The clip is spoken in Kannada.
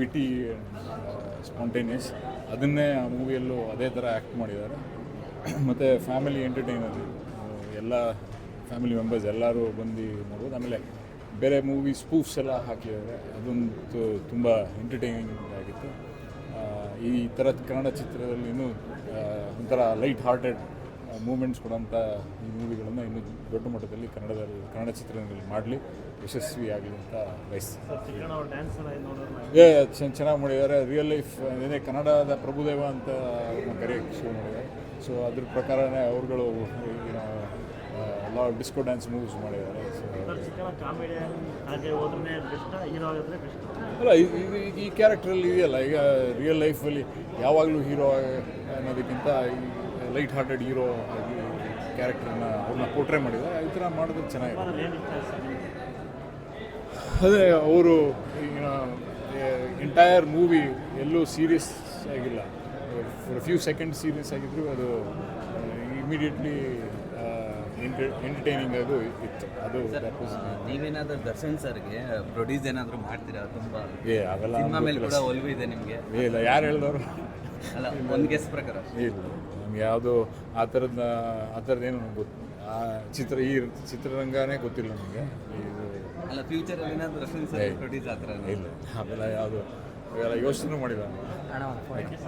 ಬಿಟಿ ಸ್ಪಾಂಟೇನಿಯಸ್ ಅದನ್ನೇ ಆ ಮೂವಿಯಲ್ಲೂ ಅದೇ ಥರ ಆ್ಯಕ್ಟ್ ಮಾಡಿದ್ದಾರೆ. ಮತ್ತು ಫ್ಯಾಮಿಲಿ ಎಂಟರ್ಟೈನರ್ ಎಲ್ಲ ಫ್ಯಾಮಿಲಿ ಮೆಂಬರ್ಸ್ ಎಲ್ಲರೂ ಬಂದು ನೋಡ್ಬೋದು. ಆಮೇಲೆ ಬೇರೆ ಮೂವಿ ಸ್ಪೂಫ್ಸ್ ಎಲ್ಲ ಹಾಕಿದ್ದಾರೆ. ಅದೊಂದು ತುಂಬ ಎಂಟರ್ಟೈನಿಂಗ್ ಆಗಿತ್ತು. ಈ ಥರದ ಕನ್ನಡ ಚಿತ್ರದಲ್ಲಿ ಇನ್ನೂ ಒಂಥರ ಲೈಟ್ ಹಾರ್ಟೆಡ್ ಮೂಮೆಂಟ್ಸ್ ಕೊಡೋಂಥ ಈ ಮೂವಿಗಳನ್ನು ಇನ್ನೂ ದೊಡ್ಡ ಮಟ್ಟದಲ್ಲಿ ಕನ್ನಡದಲ್ಲಿ ಕನ್ನಡ ಚಿತ್ರರಂಗದಲ್ಲಿ ಮಾಡಲಿ ಯಶಸ್ವಿ ಆಗಲಿ ಅಂತ ಬಯಸ್ತೀನಿ. ಏ ಚೆನ್ನಾಗಿ ಮಾಡಿದ್ದಾರೆ. ರಿಯಲ್ ಲೈಫ್ ಏನೇ ಕನ್ನಡದ ಪ್ರಭುದೇವ ಅಂತ ಕರೆಯೋಕ್ಕೆ ಶುರು ಮಾಡಿದ್ದಾರೆ. ಸೊ ಅದ್ರ ಪ್ರಕಾರನೇ ಅವ್ರುಗಳು ಎಲ್ಲ ಡಿಸ್ಕೋ ಡ್ಯಾನ್ಸ್ ಮೂವ್ಸ್ ಮಾಡಿದ್ದಾರೆ. ಅಲ್ಲ ಇದು ಈ ಕ್ಯಾರೆಕ್ಟ್ರಲ್ಲಿ ಇದೆಯಲ್ಲ ಈಗ ರಿಯಲ್ ಲೈಫಲ್ಲಿ ಯಾವಾಗಲೂ ಹೀರೋ ಅನ್ನೋದಕ್ಕಿಂತ ಲೈಟ್ ಹಾರ್ಟೆಡ್ ಹೀರೋ ಆಗಿ ಕ್ಯಾರೆಕ್ಟರ್ನ ಅವ್ರನ್ನ ಪೋರ್ಟ್ರೇ ಮಾಡಿದ್ದಾರೆ. ಈ ಥರ ಮಾಡಿದ್ರೆ ಚೆನ್ನಾಗಿದೆ? ಅದೇ ಅವರು ಈಗ ಎಂಟೈರ್ ಮೂವಿ ಎಲ್ಲೂ ಸೀರಿಯಸ್ ಆಗಿಲ್ಲ. ಫಾರ್ ಫ್ಯೂ ಸೆಕೆಂಡ್ ಸೀರಿಯಸ್ ಆಗಿದ್ರು ಅದು ಇಮಿಡಿಯೇಟ್ಲಿ ಎಂಟರ್ಟೈನಿಂಗ್ ಅದು ಇತ್ತು. ಅದು ನೀವೇನಾದರೂ ದರ್ಶನ್ ಸರ್ಗೆ ಪ್ರೊಡ್ಯೂಸ್ ಏನಾದರೂ ಮಾಡ್ತೀರಾ? ತುಂಬ ಏ ಅವೆಲ್ಲ ಸಿನಿಮಾ ಮೇಲೆ ಕೂಡ ಒಲವು ಇದೆ ನಿಮಗೆ. ಏ, ಇಲ್ಲ ಯಾರು ಹೇಳಿದವರು? ಅಲ್ಲ ಒಂದು ಗೆಸ್ ಪ್ರಕಾರ ಇಲ್ಲ ನಮ್ಗೆ ಯಾವುದು ಆ ಥರದ ಆ ಥರದ್ದೇನು ಗೊತ್ತು ಆ ಚಿತ್ರ ಈ ಚಿತ್ರರಂಗನೇ ಗೊತ್ತಿಲ್ಲ ನಮಗೆ ಇದು ಅಲ್ಲ ಏನಾದರೂ ಸರ್ ಪ್ರೊಡ್ಯೂಸ್ ಆ ಥರ ಇಲ್ಲ ಅವೆಲ್ಲ ಯಾವುದು ಇವೆಲ್ಲ ಯೋಚನೆ ಮಾಡಿಲ್ಲ ನಾನು. Thank you.